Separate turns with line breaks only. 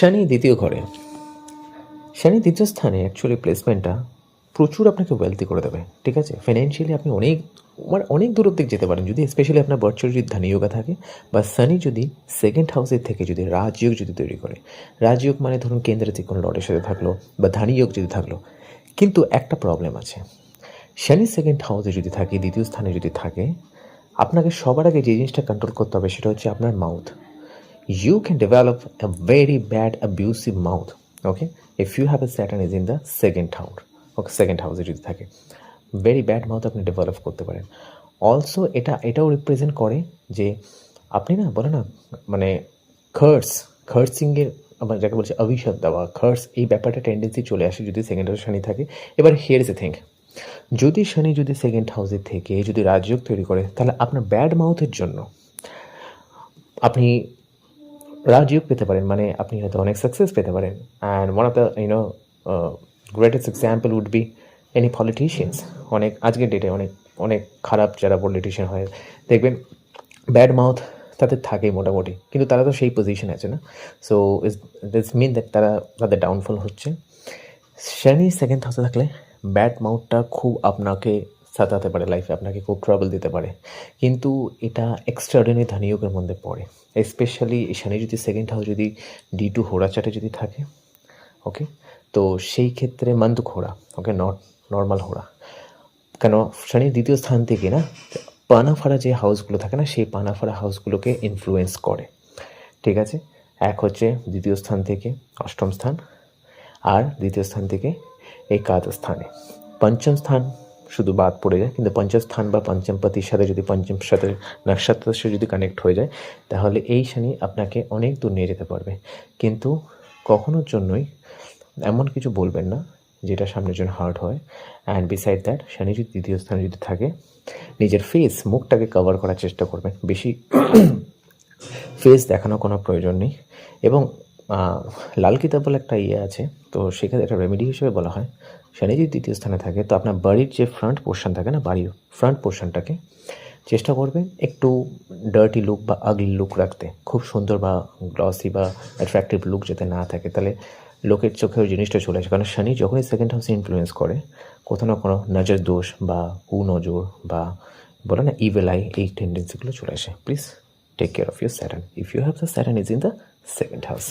শনি দ্বিতীয় ঘরে। শনি দ্বিতীয় স্থানে অ্যাকচুয়ালি প্লেসমেন্টটা প্রচুর আপনাকে ওয়েলথি করে দেবে, ঠিক আছে? ফিনান্সিয়ালি আপনি অনেক মানে অনেক দূর অব্দি যেতে পারেন। যদি স্পেশালি আপনার বর্চর যদি ধানি যোগা থাকে বা শনি যদি সেকেন্ড হাউসের থেকে যদি রাজযোগ যদি তৈরি করে। রাজযোগ মানে ধরুন কেন্দ্রে থেকে কোনো লটের সাথে থাকল বা ধানি যোগ যদি থাকল। কিন্তু একটা প্রবলেম আছে। শনি সেকেন্ড হাউসে যদি থাকে, দ্বিতীয় স্থানে যদি থাকে, আপনাকে সবার আগে যে জিনিসটা কন্ট্রোল করতে হবে সেটা হচ্ছে আপনার mouth you can develop a very bad abusive mouth, okay? If you have a saturn is in the second house, okay, second house যদি থাকে ভেরি ব্যাড মাউথ আপনি ডেভেলপ করতে পারেন। অলসো এটা, এটাও রিপ্রেজেন্ট করে যে আপনি না, বলে না মানে খার্স খার্সিংয়ের আমার যাকে বলছে অভিশাপ দেওয়া খার্স এই ব্যাপারটা টেন্ডেন্সি চলে আসে যদি সেকেন্ড হাউসে শনি থাকে। এবার হিয়ার এ থিঙ্ক যদি শনি যদি সেকেন্ড হাউসে থেকে, যদি রাজযোগ তৈরি করে, তাহলে আপনার ব্যাড মাউথের জন্য আপনি রাজযোগ পেতে পারেন মানে আপনি হয়তো অনেক সাকসেস পেতে পারেন। And one of the you know greatest example would be any politicians অনেক, আজকের ডেটে অনেক অনেক খারাপ যারা পলিটিশিয়ান হয়। দেখবেন ব্যাড মাউথ তাদের থাকেই মোটামুটি, কিন্তু তারা তো সেই পজিশন আছে না। So is this mean that তারা তাদের ডাউনফল হচ্ছে। শনি সেকেন্ড হাউসে থাকলে ব্যাড মাউথটা খুব আপনাকে সাতাতে পারে লাইফে আপনাকে খুব ট্রাবল দিতে পারে। কিন্তু এটা এক্সট্রাঅর্ডিনারি ধানিয়োগের মধ্যে পড়ে। স্পেশালি শনি যদি সেকেন্ড হাউস যদি ডি টু হোরা চাটে যদি থাকে ওকে তো সেই ক্ষেত্রে মান্দুক হোরা ওকে নর্মাল হোড়া কেন? শনির দ্বিতীয় স্থান থেকে না পানাফাড়া যে হাউসগুলো থাকে না, সেই পানাফাড়া হাউসগুলোকে ইনফ্লুয়েন্স করে। ঠিক আছে? এক হচ্ছে দ্বিতীয় স্থান থেকে অষ্টম স্থান, আর দ্বিতীয় স্থান থেকে একাদশ স্থানে। পঞ্চম স্থান শুধু বাদ পড়ে যায়, কিন্তু পঞ্চম স্থান বা পঞ্চমপতির সাথে যদি পঞ্চম সাথে নক্ষত্রের সাথে যদি কানেক্ট হয়ে যায়, তাহলে এই শনি আপনাকে অনেক দূর নিয়ে যেতে পারবে। কিন্তু কখনোর জন্যই এমন কিছু বলবেন না, যেটা সামনের জন্য হার্ড হয়। অ্যান্ড বিসাইড দ্যাট শনি যদি দ্বিতীয় স্থানে যদি থাকে, নিজের ফেস মুখটাকে কভার করার চেষ্টা করবেন। বেশি ফেস দেখানোর কোনো প্রয়োজন নেই। এবং লাল কিতাব বলে একটা ইয়ে আছে, তো সেখানে একটা রেমেডি হিসেবে বলা হয়। শনি যদি দ্বিতীয় স্থানে থাকে, তো আপনার বাড়ির যে ফ্রন্ট পোর্শন থাকে না, বাড়ির ফ্রন্ট পোর্শনটাকে চেষ্টা করবেন একটু ডার্টি লুক বা আগলি লুক রাখতে। খুব সুন্দর বা গ্লসি বা অ্যাট্রাকটিভ লুক যাতে না থাকে। তাহলে লোকের চোখে ওই জিনিসটা চলে আসে। কারণ শনি যখনই সেকেন্ড হাউসে ইনফ্লুয়েন্স করে, কোথাও না কোনো নজর দোষ বা কুনজর বা বলে না ইভেল আই এই টেন্ডেন্সিগুলো চলে আসে। Please take care of your Saturn if you have the Saturn is in the second house